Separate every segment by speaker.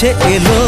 Speaker 1: কাছে এলো।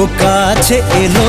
Speaker 1: ও কাছে এলো।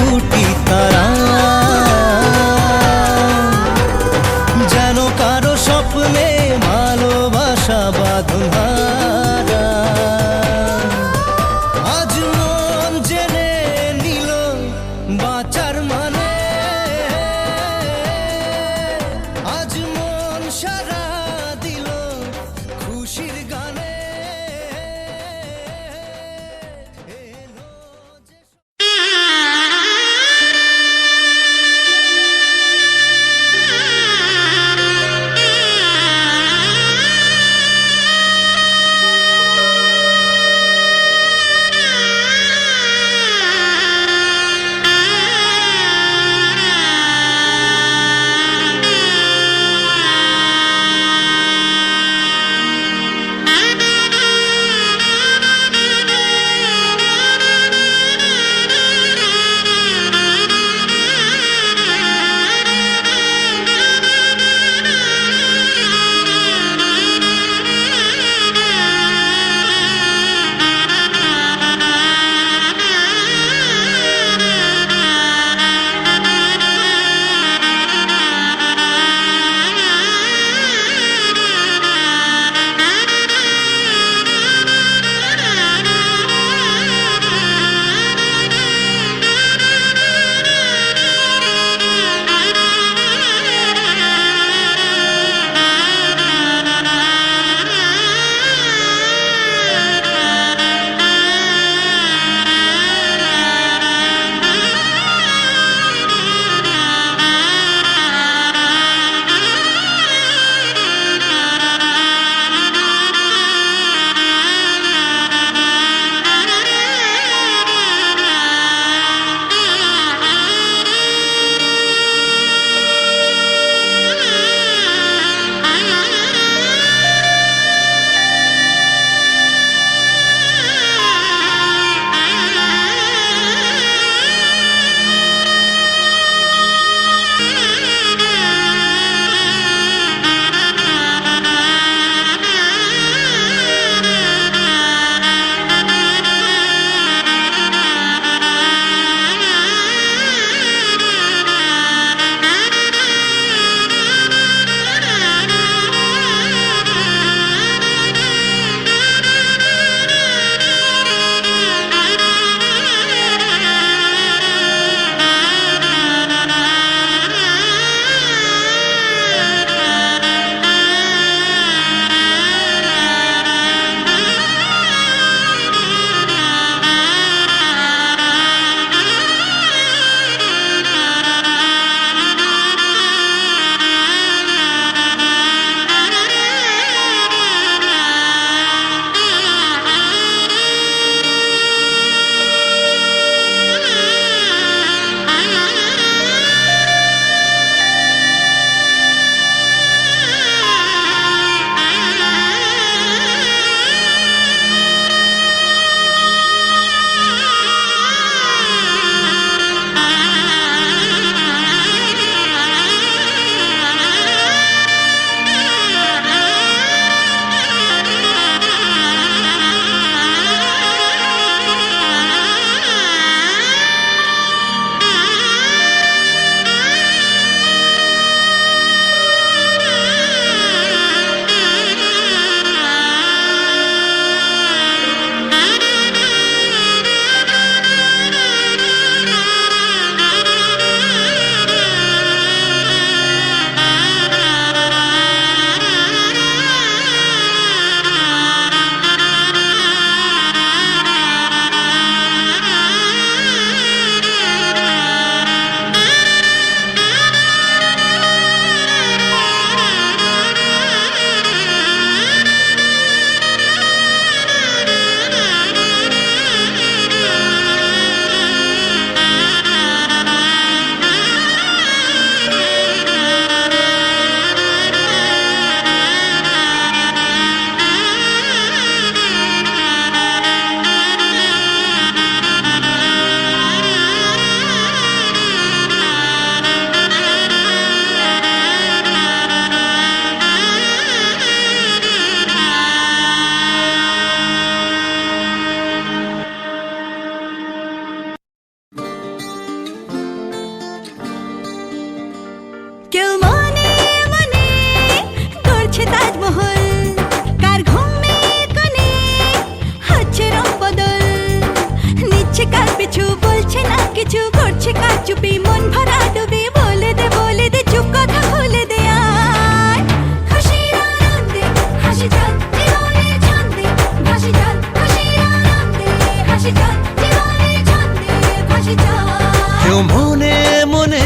Speaker 1: করছে কার
Speaker 2: পিছু বলছে না, কিছু করছে, কার চুপি মন ভরা ডুবি বলে দে বলে দে, চুপ কথা খুলে দে আয়
Speaker 3: খুশির আনন্দে, হাসি চল জীবনে ছন্দে ভাসি চল খুশির আনন্দে, হাসি চল জীবনে ছন্দে ভাসি চল
Speaker 4: মনে মনে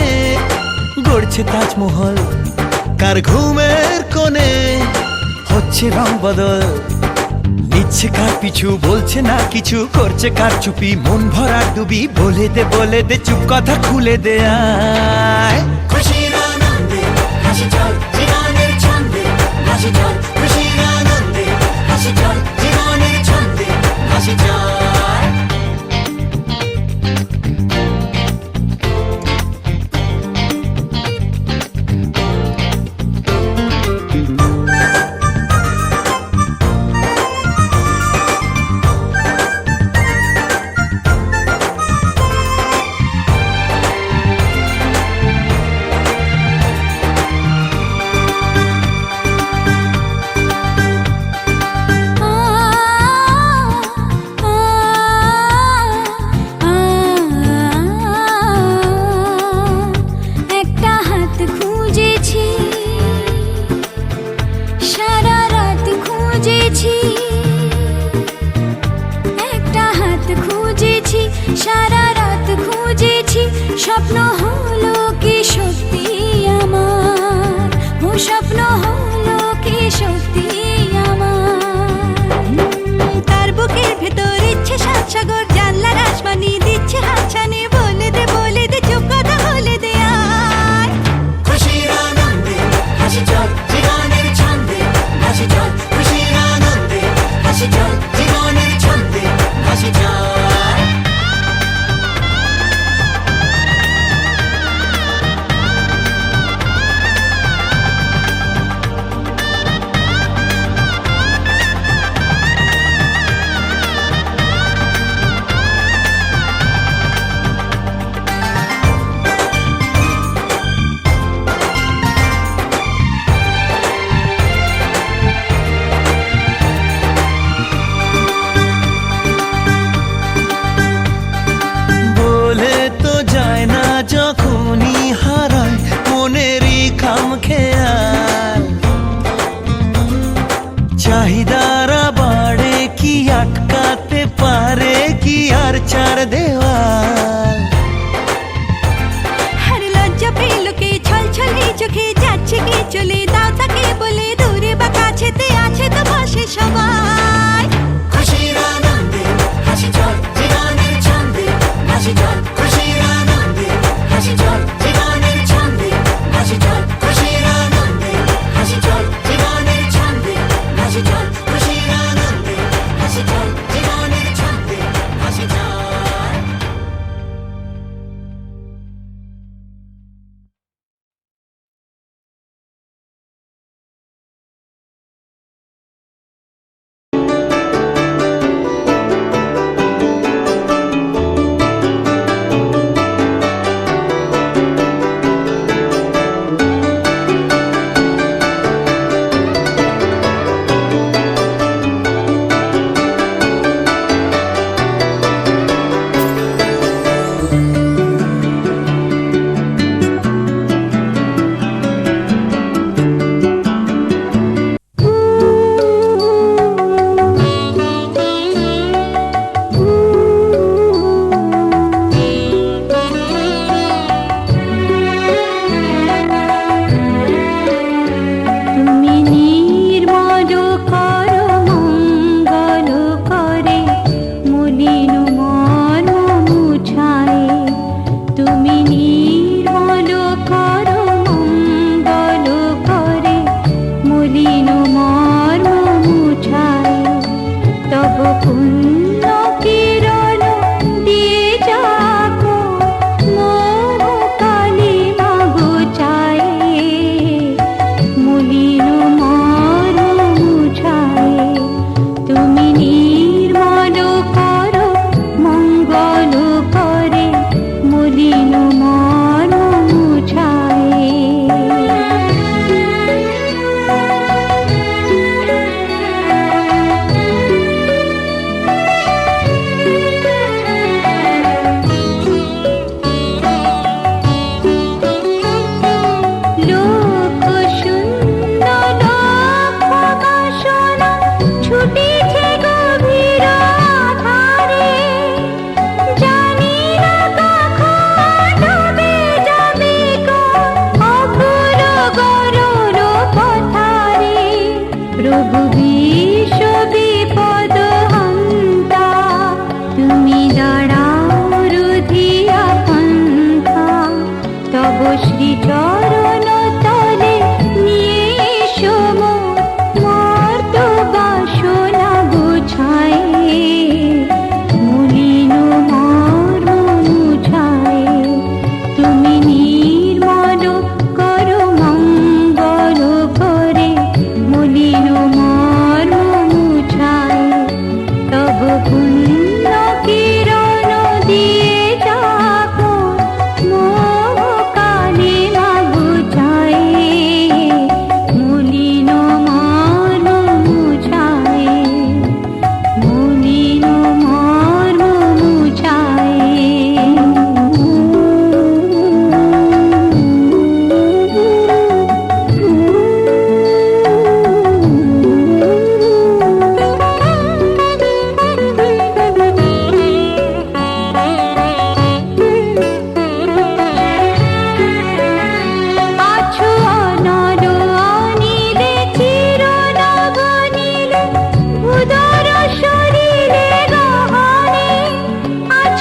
Speaker 4: গড়ছে তাজমহল, কার ঘুমের কোণে হচ্ছে রং বদল। করছে কার পিছু, বলছে না কিছু, করছে কার চুপি, মন ভরা ডুবি, বলে দে বলে দে, চুপ কথা খুলে দে, আয়।
Speaker 3: খুশির আনন্দে, হাসি চল, জীবনের ছন্দে, হাসি চল, খুশির আনন্দে, হাসি চল, জীবনের ছন্দে, হাসি চল।
Speaker 2: স্বপ্ন হলো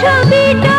Speaker 2: ছবিটা